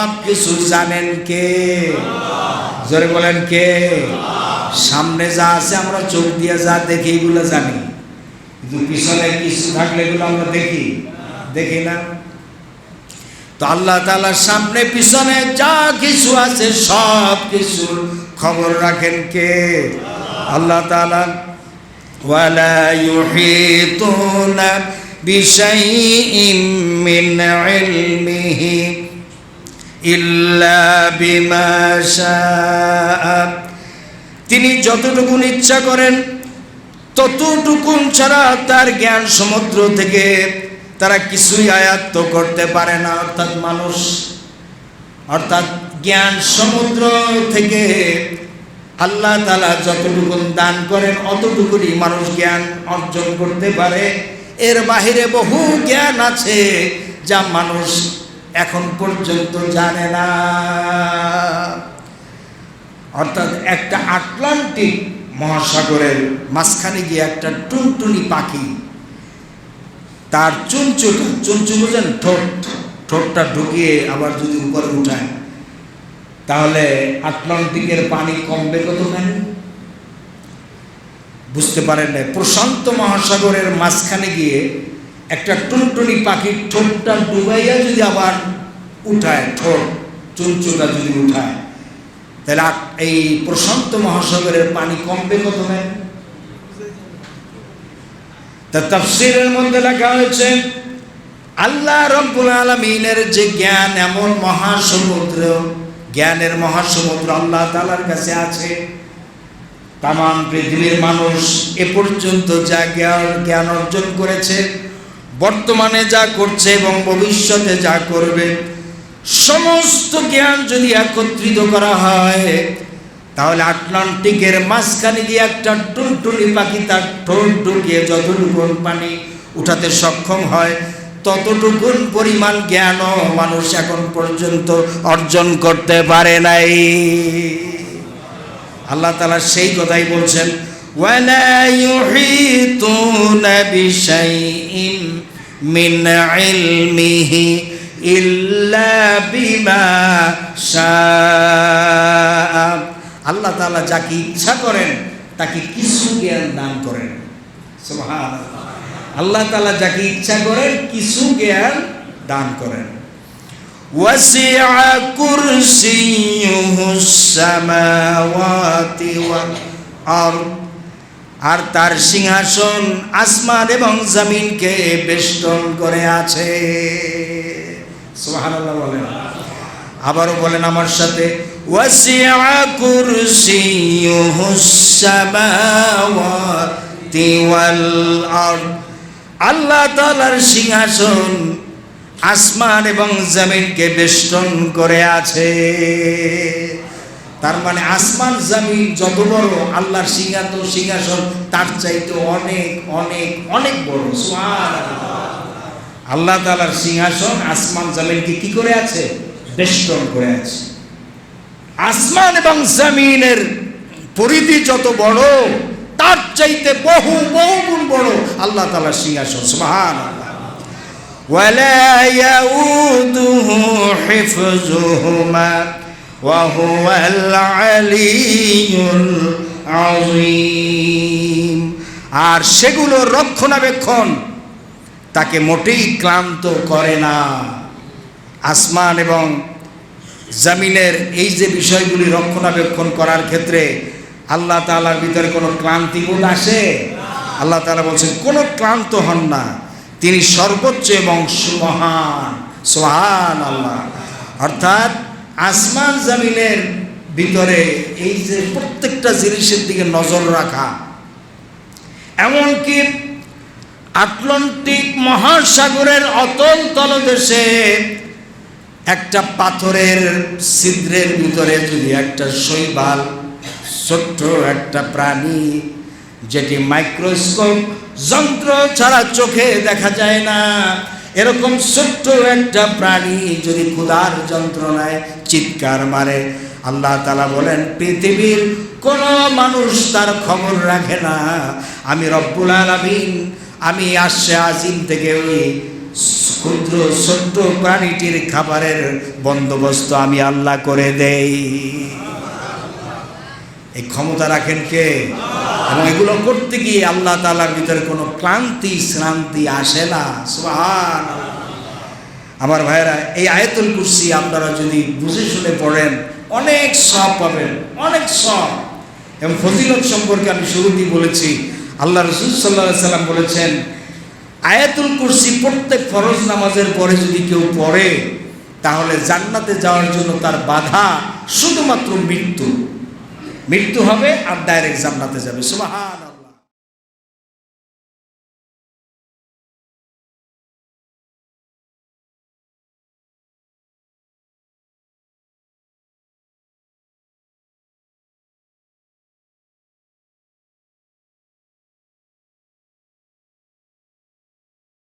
সব কিছু জানেন কে? জোরে বলেন কে? সামনে যা আছে আমরা চোখ দিয়ে যা দেখি এগুলো জানি। কিন্তু পিছনে কিছু থাকলে এগুলো আমরা দেখি। দেখি না। তো আল্লাহ তালার সামনে, পিছনে যা কিছু আছে সব কিছুর খবর রাখেন কে? আল্লাহ তালা ওয়ালা ইউহিতুনা বিষয় মিন ইলমিহি ইল্লা তিনি যতটুকুন ইচ্ছা করেন, ততটুকুন ছাড়া তার জ্ঞান সমুদ্র থেকে তারা কিছুই আয়ত্ত করতে পারে না। অর্থাৎ মানুষ, অর্থাৎ জ্ঞান সমুদ্র থেকে আল্লাহ তালা যতটুকু দান করেন অতটুকুনি মানুষ জ্ঞান অর্জন করতে পারে। এর বাহিরে বহু জ্ঞান আছে যা মানুষ এখন পর্যন্ত জানে না। অর্থাৎ একটা আটলান্টিক মহাসাগরের মাঝখানে গিয়ে একটা টুনটুনি পাখি, তার চুনচুটা চুনচু বুঝেন ঠোঁট, ঠোঁটটা ঢুকিয়ে আবার যদি উপরে উঠায়, তাহলে আটলান্টিকের পানি কমবে কতখানি? বুঝতে পারেন না প্রশান্ত মহাসাগরের মাঝখানে গিয়ে একটা টুনটুনি পাখির ঠোঁটটা ডুবাইয়া যদি আবার উঠায়, ঠোঁট চুনচুটা যদি উঠায়, তাহলে এই প্রশান্ত মহাসাগরের পানি কমবে কতখানি? তা তাফসিরের মধ্যে লেখা হয়েছে, আল্লাহ রব্বুল আলমিনের যে জ্ঞান এমন মহাসমুদ্র, জ্ঞানের মহাসমুদ্র আল্লাহ তালার কাছে আছে। তাম পৃথিবীর মানুষ এ পর্যন্ত যা জ্ঞান জ্ঞান অর্জন করেছে। বর্তমানে যা করছে এবং ভবিষ্যতে যা করবে, সমস্ত জ্ঞান যদি একত্রিত করা হয়, তাহলে আটলান্টিকের মাঝখানে দিয়ে একটা টুনটুনি পাখি তার ঠোঁট ঢুকিয়ে যতটুকুন পানি উঠাতে সক্ষম হয়, ততটুকুন পরিমাণ জ্ঞানও মানুষ এখন পর্যন্ত অর্জন করতে পারে নাই। আল্লাহ তালা সেই কথাই বলছেন, ওয়ালা ইউহিতুনা বিশাইইন مِّنْ عِلْمِهِ إِلَّا بِمَا شَاءَ আল্লাহ তাআলা যাকে ইচ্ছা করেন তাকে কিছু জ্ঞান দান করেন সুবহানাল্লাহ আল্লাহ তাআলা যাকে ইচ্ছা করেন কিছু জ্ঞান দান করেন وسع كرسيه السماوات والأرض আর তার সিংহাসন আসমান এবং জমিনকে বেষ্টন করে আছে। বলেন। আবারও বলেন আমার সাথে আল্লাহ তাআলার সিংহাসন আসমান এবং জমিনকে বেষ্টন করে আছে। তার মানে আসমান জমিন যত বড় আল্লাহর সিংহাত সিংহাসন তার চাইতে অনেক অনেক অনেক বড় সুবহানাল্লাহ। আল্লাহ তাআলার সিংহাসন আসমান জমিনকে কি করে আছে বেষ্টন করে আছে আসমান এবং জমিনের পরিধি যত বড় তার চাইতে বহু বহু গুণ বড় আল্লাহ তাআলার সিংহাসন সুবহানাল্লাহ ولا يؤوده حفظهما وهو العلي العظيم আর সেগুলো রক্ষণাবেক্ষণ তাকে মোটেই ক্লান্ত করে না আসমান এবং জমিনের এই যে বিষয়গুলি রক্ষণাবেক্ষণ করার ক্ষেত্রে আল্লাহ তাআলার ভিতরে কোনো ক্লান্তিবোধ আসে আল্লাহ তাআলা বলছেন কোনো ক্লান্ত হন না তিনি সর্বোচ্চ এবং সুমহান সোহান আল্লাহ অর্থাৎ আসমান জামিনের ভিতরে এই যে প্রত্যেকটা জিনিসের দিকে নজর রাখা। এমনকি আটলান্টিক মহাসাগরের অতল তলদেশে একটা পাথরের ছিদ্রের ভিতরে যদি একটা শৈবাল, ছোট্ট একটা প্রাণী, যেটি মাইক্রোস্কোপ, যন্ত্র ছাড়া চোখে দেখা যায় না এরকম ছোট্ট একটা প্রাণী যদি ক্ষুধার যন্ত্রণায় চিৎকার মারে, আল্লাহ তালা বলেন, পৃথিবীর কোন মানুষ তার খবর রাখে না। আমি রব্বুল আলামিন, আমি আসছে আজিম থেকে ওই ক্ষুদ্র ছোট্ট প্রাণীটির খাবারের বন্দোবস্ত আমি আল্লাহ করে দেই। এই ক্ষমতা রাখেন কে? এবং এগুলো করতে গিয়ে আল্লাহ তালার ভিতরে কোনো ক্লান্তি, শ্রান্তি আসে না। সুবহান আমার ভাইয়েরা, এই আয়তুল কুরসি আপনারা যদি বুঝে শুনে পড়েন, অনেক সব পাবেন, অনেক সব এবং ফজিলত সম্পর্কে আমি শুরুতেই বলেছি, আল্লাহ রসুল সাল্লাহ সাল্লাম বলেছেন, আয়াতুল কুরসি প্রত্যেক ফরজ নামাজের পরে যদি কেউ পড়ে, তাহলে জান্নাতে যাওয়ার জন্য তার বাধা শুধুমাত্র মৃত্যু। মৃত্যু হবে আর ডাইরেক্ট জান্নাতে যাবে। সুবহান